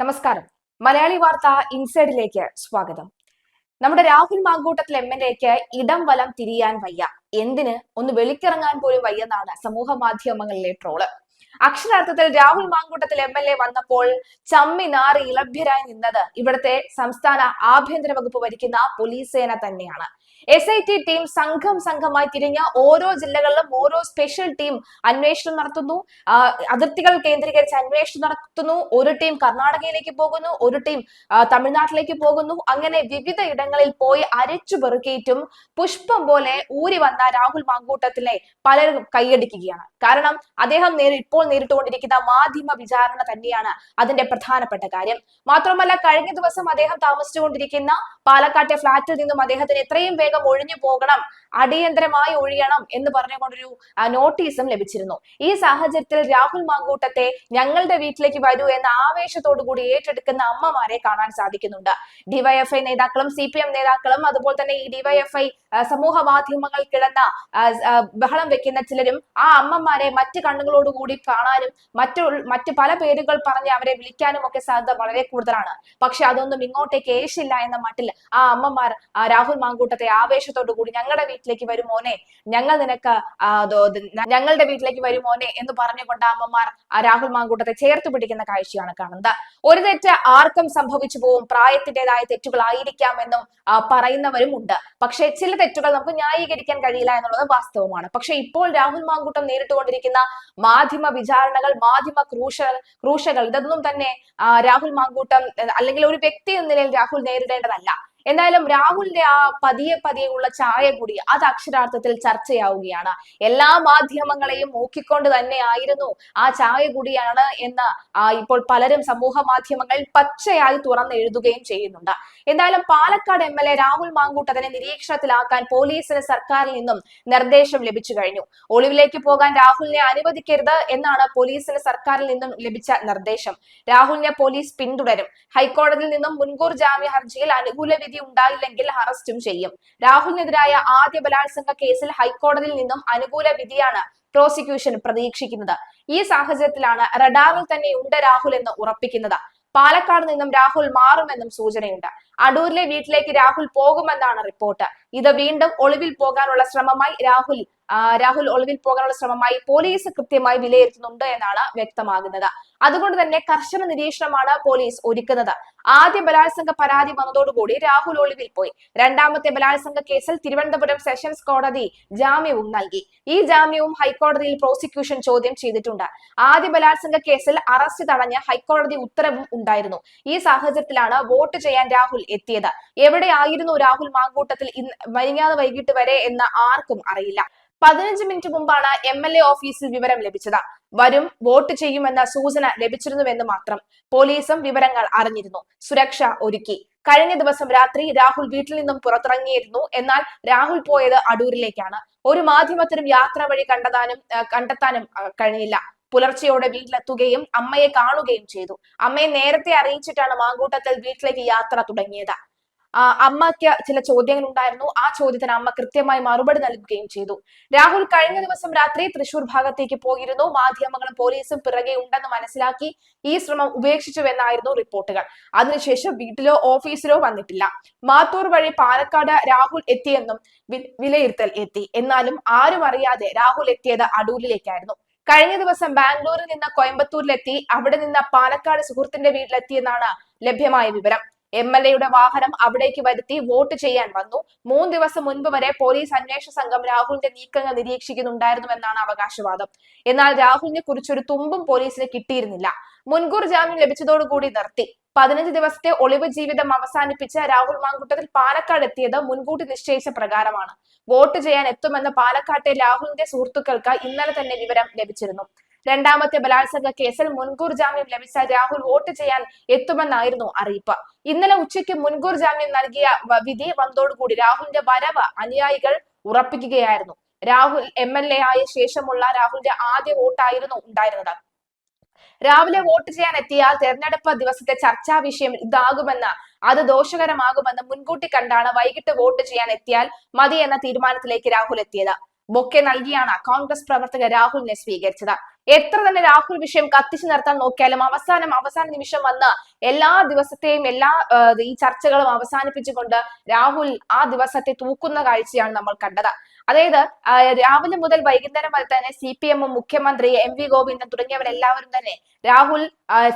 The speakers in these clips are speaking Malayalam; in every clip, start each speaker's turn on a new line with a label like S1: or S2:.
S1: നമസ്കാരം. മലയാളി വാർത്ത ഇൻസൈഡിലേക്ക് സ്വാഗതം. നമ്മുടെ രാഹുൽ മാങ്കൂട്ടത്തിൽ എം എൽ എക്ക് ഇടം വലം തിരിയാൻ വയ്യ. എന്തിന്? ഒന്ന് വെളിക്കിറങ്ങാൻ പോലും വയ്യെന്നാണ് സമൂഹ മാധ്യമങ്ങളിലെ ട്രോൾ. അക്ഷരാർത്ഥത്തിൽ Rahul Mamkootathil M L A വന്നപ്പോൾ ചമ്മി നാറി ഇളഭ്യരായി നിന്നത് ഇവിടുത്തെ സംസ്ഥാന ആഭ്യന്തര വകുപ്പ് ഭരിക്കുന്ന പോലീസ് സേന തന്നെയാണ്. എസ് ഐ ടി ടീം സംഘം സംഘമായി തിരിഞ്ഞ ഓരോ ജില്ലകളിലും ഓരോ സ്പെഷ്യൽ ടീം അന്വേഷണം നടത്തുന്നു. അതിർത്തികൾ കേന്ദ്രീകരിച്ച് അന്വേഷണം നടത്തുന്നു. ഒരു ടീം കർണാടകയിലേക്ക് പോകുന്നു ഒരു ടീം തമിഴ്നാട്ടിലേക്ക് പോകുന്നു. അങ്ങനെ വിവിധ ഇടങ്ങളിൽ പോയി അരച്ചു പെറുക്കിയിട്ടും പുഷ്പം പോലെ ഊരി വന്ന രാഹുൽ മാങ്കൂട്ടത്തിലെ പലരും കൈയടിക്കുകയാണ്. കാരണം അദ്ദേഹം ഇപ്പോൾ നേരിട്ടുകൊണ്ടിരിക്കുന്ന മാധ്യമ വിചാരണ തന്നെയാണ് അതിന്റെ പ്രധാനപ്പെട്ട കാര്യം. മാത്രമല്ല കഴിഞ്ഞ ദിവസം അദ്ദേഹം താമസിച്ചുകൊണ്ടിരിക്കുന്ന പാലക്കാട്ടെ ഫ്ളാറ്റിൽ നിന്നും അദ്ദേഹത്തിന് എത്രയും വേഗം ഒഴിഞ്ഞു പോകണം അടിയന്തരമായി ഒഴിയണം എന്ന് പറഞ്ഞുകൊണ്ടൊരു നോട്ടീസും ലഭിച്ചിരുന്നു. ഈ സാഹചര്യത്തിൽ രാഹുൽ മാങ്കൂട്ടത്തെ ഞങ്ങളുടെ വീട്ടിലേക്ക് വരൂ എന്ന ആവേശത്തോടു കൂടി ഏറ്റെടുക്കുന്ന അമ്മമാരെ കാണാൻ സാധിക്കുന്നുണ്ട്. ഡിവൈഎഫ്ഐ നേതാക്കളും സി പി എം നേതാക്കളും അതുപോലെ തന്നെ ഈ ഡിവൈഎഫ്ഐ സമൂഹ മാധ്യമങ്ങൾ കിടന്ന ബഹളം വെക്കുന്ന ചിലരും ആ അമ്മമാരെ മറ്റ് കണ്ണുകളോടുകൂടി കാണാനും മറ്റു മറ്റു പല പേരുകൾ പറഞ്ഞ് അവരെ വിളിക്കാനും ഒക്കെ സാധ്യത വളരെ കൂടുതലാണ്. പക്ഷെ അതൊന്നും ഇങ്ങോട്ടേക്ക് ഏശില്ല എന്ന മട്ടിൽ ആ അമ്മമാർ രാഹുൽ മാങ്കൂട്ടത്തെ ആവേശത്തോടു കൂടി ഞങ്ങളുടെ വീട്ടിലേക്ക് വരുമോനെ ഞങ്ങൾ നിനക്ക് ഞങ്ങളുടെ വീട്ടിലേക്ക് വരുമോനെ എന്ന് പറഞ്ഞുകൊണ്ട് അമ്മമാർ രാഹുൽ മാങ്കൂട്ടത്തെ ചേർത്ത് പിടിക്കുന്ന കാഴ്ചയാണ് കാണുന്നത്. ഒരു തെറ്റ് ആർക്കും സംഭവിച്ചു പോവും. പ്രായത്തിന്റേതായ തെറ്റുകളായിരിക്കാമെന്നും എന്നും പറയുന്നവരും ഉണ്ട്. പക്ഷെ ചില തെറ്റുകൾ നമുക്ക് ന്യായീകരിക്കാൻ കഴിയില്ല എന്നുള്ളത് വാസ്തവമാണ്. പക്ഷെ ഇപ്പോൾ രാഹുൽ മാങ്കൂട്ടം നേരിട്ടുകൊണ്ടിരിക്കുന്ന മാധ്യമ വിചാരണകൾ മാധ്യമ ക്രൂശ ക്രൂശകൾ ഇതൊന്നും തന്നെ രാഹുൽ മാങ്കൂട്ടം അല്ലെങ്കിൽ ഒരു വ്യക്തി എന്ന നിലയിൽ രാഹുൽ നേരിടേണ്ടതല്ല. എന്തായാലും രാഹുലിന്റെ ആ പതിയെ പതിയെ ഉള്ള ചായ കൂടി അത് അക്ഷരാർത്ഥത്തിൽ ചർച്ചയാവുകയാണ്. എല്ലാ മാധ്യമങ്ങളെയും നോക്കിക്കൊണ്ട് തന്നെ ആയിരുന്നു ആ ചായ കൂടിയാണ് എന്ന് ഇപ്പോൾ പലരും സമൂഹ മാധ്യമങ്ങളിൽ പച്ചയായി തുറന്ന് എഴുതുകയും ചെയ്യുന്നുണ്ട്. എന്തായാലും പാലക്കാട് എം രാഹുൽ മാങ്കൂട്ടത്തിനെ നിരീക്ഷണത്തിലാക്കാൻ പോലീസിന് സർക്കാരിൽ നിന്നും നിർദ്ദേശം ലഭിച്ചു കഴിഞ്ഞു. ഒളിവിലേക്ക് പോകാൻ രാഹുലിനെ അനുവദിക്കരുത് എന്നാണ് പോലീസിന് സർക്കാരിൽ നിന്നും ലഭിച്ച നിർദ്ദേശം. രാഹുലിനെ പോലീസ് പിന്തുടരും. ഹൈക്കോടതിയിൽ നിന്നും മുൻകൂർ ജാമ്യ ഹർജിയിൽ അനുകൂല വിധി ഉണ്ടായില്ലെങ്കിൽ അറസ്റ്റും ചെയ്യും. രാഹുലിനെതിരായ ആദ്യ ബലാത്സംഗ കേസിൽ ഹൈക്കോടതിയിൽ നിന്നും അനുകൂല വിധിയാണ് പ്രോസിക്യൂഷൻ പ്രതീക്ഷിക്കുന്നത്. ഈ സാഹചര്യത്തിലാണ് റഡാറിൽ തന്നെ ഉണ്ട് രാഹുൽ എന്ന് ഉറപ്പിക്കുന്നത്. പാലക്കാട് നിന്നും രാഹുൽ മാറുമെന്നും സൂചനയുണ്ട്. അടൂരിലെ വീട്ടിലേക്ക് രാഹുൽ പോകുമെന്നാണ് റിപ്പോർട്ട്. ഇത് വീണ്ടും ഒളിവിൽ പോകാനുള്ള ശ്രമമായി രാഹുൽ രാഹുൽ ഒളിവിൽ പോകാനുള്ള ശ്രമമായി പോലീസ് കൃത്യമായി വിലയിരുത്തുന്നുണ്ട് എന്നാണ് വ്യക്തമാകുന്നത്. അതുകൊണ്ട് തന്നെ കർശന നിരീക്ഷണമാണ് പോലീസ് ഒരുക്കുന്നത്. ആദ്യ ബലാത്സംഗ പരാതി വന്നതോടുകൂടി രാഹുൽ ഒളിവിൽ പോയി. രണ്ടാമത്തെ ബലാത്സംഗ കേസിൽ തിരുവനന്തപുരം സെഷൻസ് കോടതി ജാമ്യവും നൽകി. ഈ ജാമ്യവും ഹൈക്കോടതിയിൽ പ്രോസിക്യൂഷൻ ചോദ്യം ചെയ്തിട്ടുണ്ട്. ആദ്യ ബലാത്സംഗ കേസിൽ അറസ്റ്റ് തടഞ്ഞ ഹൈക്കോടതി ഉത്തരവും ഉണ്ടായിരുന്നു. ഈ സാഹചര്യത്തിലാണ് വോട്ട് ചെയ്യാൻ രാഹുൽ എത്തിയത്. എവിടെയായിരുന്നു രാഹുൽ മാങ്കൂട്ടത്തിൽ ഇന്ന് വൈകാതെ വൈകിട്ട് വരെ എന്ന് ആർക്കും അറിയില്ല. പതിനഞ്ച് മിനിറ്റ് മുമ്പാണ് എം എൽ എ ഓഫീസിൽ വിവരം ലഭിച്ചത്. വരും വോട്ട് ചെയ്യുമെന്ന സൂചന ലഭിച്ചിരുന്നുവെന്ന് മാത്രം പോലീസും വിവരങ്ങൾ അറിഞ്ഞിരുന്നു. സുരക്ഷ ഒരുക്കി. കഴിഞ്ഞ ദിവസം രാത്രി രാഹുൽ വീട്ടിൽ നിന്നും പുറത്തിറങ്ങിയിരുന്നു. എന്നാൽ രാഹുൽ പോയത് അടൂരിലേക്കാണ്. ഒരു മാധ്യമത്തിനും യാത്ര വഴി കണ്ടതാനും കണ്ടെത്താനും കഴിഞ്ഞില്ല. പുലർച്ചെയോടെ വീട്ടിലെത്തുകയും അമ്മയെ കാണുകയും ചെയ്തു. അമ്മയെ നേരത്തെ അറിയിച്ചിട്ടാണ് മാങ്കൂട്ടത്തിൽ വീട്ടിലേക്ക് യാത്ര തുടങ്ങിയത്. അമ്മയ്ക്ക് ചില ചോദ്യങ്ങൾ ഉണ്ടായിരുന്നു ആ ചോദ്യത്തിന് അമ്മ കൃത്യമായി മറുപടി നൽകുകയും ചെയ്തു. രാഹുൽ കഴിഞ്ഞ ദിവസം രാത്രി തൃശൂർ ഭാഗത്തേക്ക് പോയിരുന്നു. മാധ്യമങ്ങളും പോലീസും പിറകെ ഉണ്ടെന്ന് മനസ്സിലാക്കി ഈ ശ്രമം ഉപേക്ഷിച്ചുവെന്നായിരുന്നു റിപ്പോർട്ടുകൾ. അതിനുശേഷം വീട്ടിലോ ഓഫീസിലോ വന്നിട്ടില്ല. മാത്തൂർ വഴി പാലക്കാട് രാഹുൽ എത്തിയെന്നും വിലയിരുത്തൽ എത്തി. എന്നാലും ആരും അറിയാതെ രാഹുൽ എത്തിയത് അടൂരിലേക്കായിരുന്നു. കഴിഞ്ഞ ദിവസം ബാംഗ്ലൂരിൽ നിന്ന് കോയമ്പത്തൂരിലെത്തി. അവിടെ നിന്ന് പാലക്കാട് സുഹൃത്തിന്റെ വീട്ടിലെത്തിയെന്നാണ് ലഭ്യമായ വിവരം. എം എൽ എയുടെ വാഹനം അവിടേക്ക് വരുത്തി വോട്ട് ചെയ്യാൻ വന്നു. മൂന്ന് ദിവസം മുൻപ് വരെ പോലീസ് അന്വേഷണ സംഘം രാഹുലിന്റെ നീക്കങ്ങൾ നിരീക്ഷിക്കുന്നുണ്ടായിരുന്നുവെന്നാണ് അവകാശവാദം. എന്നാൽ രാഹുലിനെ കുറിച്ചൊരു തുമ്പും പോലീസിന് കിട്ടിയിരുന്നില്ല. മുൻകൂർ ജാമ്യം ലഭിച്ചതോടുകൂടി നിർത്തി. പതിനഞ്ച് ദിവസത്തെ ഒളിവ് ജീവിതം അവസാനിപ്പിച്ച രാഹുൽ മാങ്കുട്ടത്തിൽ പാലക്കാട് എത്തിയത് മുൻകൂട്ടി നിശ്ചയിച്ച പ്രകാരമാണ്. വോട്ട് ചെയ്യാൻ എത്തുമെന്ന് പാലക്കാട്ടെ രാഹുലിന്റെ സുഹൃത്തുക്കൾക്ക് ഇന്നലെ തന്നെ വിവരം ലഭിച്ചിരുന്നു. രണ്ടാമത്തെ ബലാത്സംഗ കേസിൽ മുൻകൂർ ജാമ്യം ലഭിച്ച രാഹുൽ വോട്ട് ചെയ്യാൻ എത്തുമെന്നായിരുന്നു അറിയിപ്പ്. ഇന്നലെ ഉച്ചയ്ക്ക് മുൻകൂർ ജാമ്യം നൽകിയ വിധി വന്നതോടുകൂടി രാഹുലിന്റെ വരവ് അനുയായികൾ ഉറപ്പിക്കുകയായിരുന്നു. രാഹുൽ എം എൽ എ ആയ ശേഷമുള്ള രാഹുലിന്റെ ആദ്യ വോട്ടായിരുന്നു ഉണ്ടായിരുന്നത്. രാവിലെ വോട്ട് ചെയ്യാൻ എത്തിയാൽ തെരഞ്ഞെടുപ്പ് ദിവസത്തെ ചർച്ചാ വിഷയം ഇതാകുമെന്ന് അത് ദോഷകരമാകുമെന്ന് മുൻകൂട്ടി കണ്ടാണ് വൈകിട്ട് വോട്ട് ചെയ്യാൻ എത്തിയാൽ മതി എന്ന തീരുമാനത്തിലേക്ക് രാഹുൽ എത്തിയത്. ബൊക്കെ നൽകിയാണ് കോൺഗ്രസ് പ്രവർത്തകർ രാഹുലിനെ സ്വീകരിച്ചത്. എത്ര തന്നെ രാഹുൽ വിഷയം കത്തിച്ചു നിർത്താൻ നോക്കിയാലും അവസാനം അവസാന നിമിഷം വന്ന് എല്ലാ ദിവസത്തെയും എല്ലാ ഈ ചർച്ചകളും അവസാനിപ്പിച്ചുകൊണ്ട് രാഹുൽ ആ ദിവസത്തെ തൂക്കുന്ന കാഴ്ചയാണ് നമ്മൾ കണ്ടത്. അതായത് രാവിലെ മുതൽ വൈകുന്നേരം വരെ തന്നെ സി പി എമ്മും മുഖ്യമന്ത്രി എം വി ഗോവിന്ദൻ തുടങ്ങിയവരെല്ലാവരും തന്നെ രാഹുൽ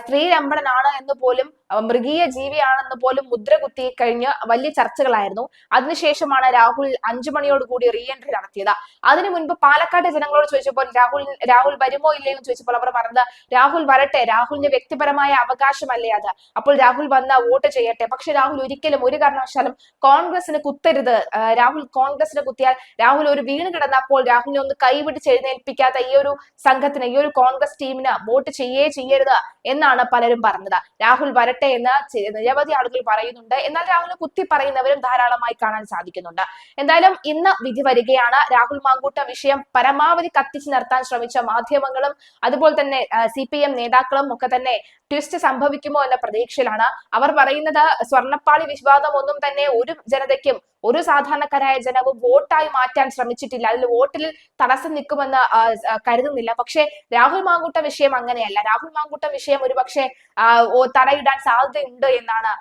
S1: സ്ത്രീ സ്ത്രീരമ്പണനാണ് എന്ന് പോലും മൃഗീയ ജീവിയാണെന്ന് പോലും മുദ്ര കുത്തി കഴിഞ്ഞ് വലിയ ചർച്ചകളായിരുന്നു. അതിനുശേഷമാണ് രാഹുൽ അഞ്ചു മണിയോടുകൂടി റീ എൻട്രി നടത്തിയത്. അതിനു മുൻപ് പാലക്കാട് ജനങ്ങളോട് ചോദിച്ചപ്പോൾ രാഹുൽ രാഹുൽ വരുമോ ഇല്ലേ എന്ന് ചോദിച്ചപ്പോൾ അവർ പറഞ്ഞത് രാഹുൽ വരട്ടെ രാഹുലിന്റെ വ്യക്തിപരമായ അവകാശമല്ലേ അത്? അപ്പോൾ രാഹുൽ വന്ന വോട്ട് ചെയ്യട്ടെ. പക്ഷെ രാഹുൽ ഒരിക്കലും ഒരു കാരണവശാലും കോൺഗ്രസിന് കുത്തരുത്. രാഹുൽ കോൺഗ്രസിന് കുത്തിയാൽ രാഹുൽ ഒരു വീണ് കിടന്നപ്പോൾ രാഹുലിനെ ഒന്ന് കൈവിട്ട് എഴുന്നേൽപ്പിക്കാത്ത ഈ ഒരു സംഘത്തിന് ഈ ഒരു കോൺഗ്രസ് ടീമിന് വോട്ട് ചെയ്യേ ചെയ്യരുത് എന്നാണ് പലരും പറഞ്ഞത്. രാഹുൽ വരട്ടെ എന്ന് ചെ- നിരവധി ആളുകൾ പറയുന്നുണ്ട്. എന്നാൽ രാഹുലിനെ കുത്തി പറയുന്നവരും ധാരാളമായി കാണാൻ സാധിക്കുന്നുണ്ട്. എന്തായാലും ഇന്ന് വിധി വരികയാണ്. രാഹുൽ മാങ്കൂട്ട വിഷയം പരമാവധി കത്തിച്ചു നിർത്താൻ ശ്രമിച്ച മാധ്യമങ്ങളും അതുപോലെ തന്നെ സി പി എം നേതാക്കളും ഒക്കെ തന്നെ ട്വിസ്റ്റ് സംഭവിക്കുമോ എന്ന പ്രതീക്ഷയിലാണ്. അവർ പറയുന്നത് സ്വർണപ്പാളി വിവാദം ഒന്നും തന്നെ ഒരു ജനതയ്ക്കും ഒരു സാധാരണക്കാരായ ജനവും വോട്ടായി മാറ്റാൻ ശ്രമിച്ചിട്ടില്ല. അതിൽ വോട്ടിൽ തടസ്സം നിൽക്കുമെന്ന് കരുതുന്നില്ല. പക്ഷേ രാഹുൽ മാങ്കൂട്ട വിഷയം അങ്ങനെയല്ല. രാഹുൽ മാങ്കൂട്ട വിഷയം ഒരു പക്ഷേ തടയിടാൻ സാധ്യതയുണ്ട് എന്നാണ്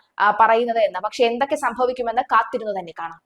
S1: പറയുന്നത് എന്ന്. പക്ഷെ എന്തൊക്കെ സംഭവിക്കുമെന്ന് കാത്തിരുന്നു തന്നെ കാണാം.